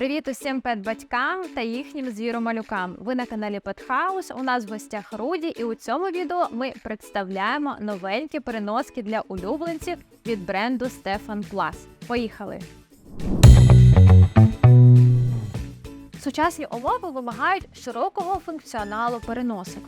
Привіт усім пет-батькам та їхнім звіромалюкам. Ви на каналі Петхаус. У нас в гостях Руді, і у цьому відео ми представляємо новенькі переноски для улюбленців від бренду Stefan Plus. Поїхали! Сучасні умови вимагають широкого функціоналу переносок.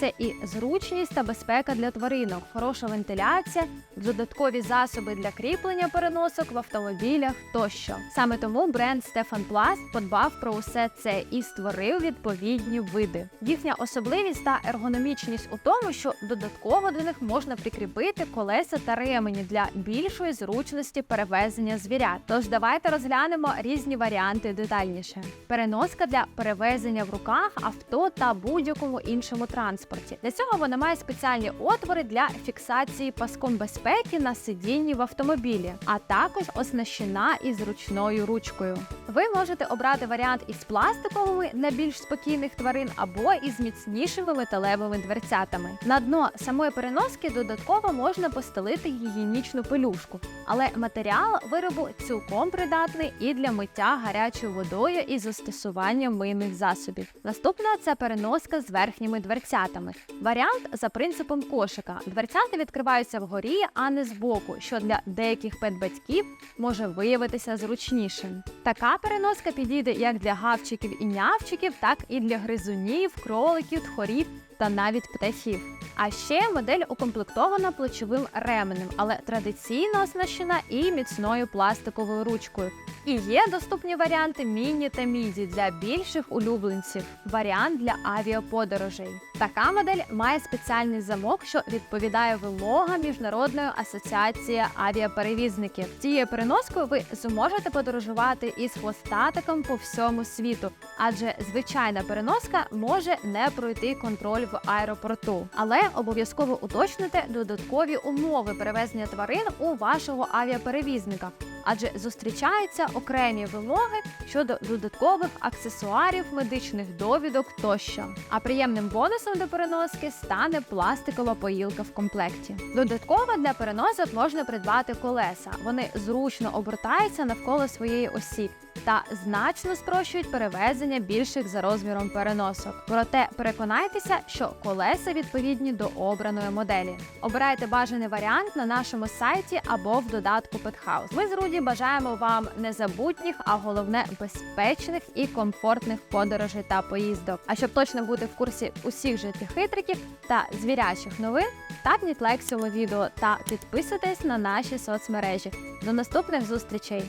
Це і зручність та безпека для тваринок, хороша вентиляція, додаткові засоби для кріплення переносок в автомобілях тощо. Саме тому бренд Stefan Plus подбав про усе це і створив відповідні види. Їхня особливість та ергономічність у тому, що додатково до них можна прикріпити колеса та ремені для більшої зручності перевезення звірят. Тож давайте розглянемо різні варіанти детальніше. Переноска для перевезення в руках авто та будь-якому іншому транспорті. Для цього вона має спеціальні отвори для фіксації паском безпеки на сидінні в автомобілі, а також оснащена із ручною ручкою. Ви можете обрати варіант із пластиковими для більш спокійних тварин або із міцнішими металевими дверцятами. На дно самої переноски додатково можна постелити гігієнічну пелюшку, але матеріал виробу цілком придатний і для миття гарячою водою із застосуванням мийних засобів. Наступна це переноска з верхніми дверцятами. Варіант за принципом кошика. Дверцята відкриваються вгорі, а не збоку, що для деяких педбатьків може виявитися зручнішим. Така переноска підійде як для гавчиків і нявчиків, так і для гризунів, кроликів, тхорів та навіть птахів. А ще модель укомплектована плечовим ременем, але традиційно оснащена і міцною пластиковою ручкою. І є доступні варіанти міні та міді для більших улюбленців. Варіант для авіаподорожей. Така модель має спеціальний замок, що відповідає вимогам Міжнародної асоціації авіаперевізників. Цією переноскою ви зможете подорожувати із хвостатиком по всьому світу, адже звичайна переноска може не пройти контроль в аеропорту. Але обов'язково уточните додаткові умови перевезення тварин у вашого авіаперевізника, адже зустрічаються окремі вимоги щодо додаткових аксесуарів, медичних довідок тощо. А приємним бонусом до переноски стане пластикова поїлка в комплекті. Додатково для переносок можна придбати колеса. Вони зручно обертаються навколо своєї осі та значно спрощують перевезення більших за розміром переносок. Проте переконайтеся, що колеса відповідні до обраної моделі. Обирайте бажаний варіант на нашому сайті або в додатку Pethouse. Ми з Руді бажаємо вам незабутніх, а головне безпечних і комфортних подорожей та поїздок. А щоб точно бути в курсі усіх життєх хитриків та звірячих новин, тапніть лайк цьому відео та підписуйтесь на наші соцмережі. До наступних зустрічей.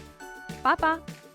Па-па!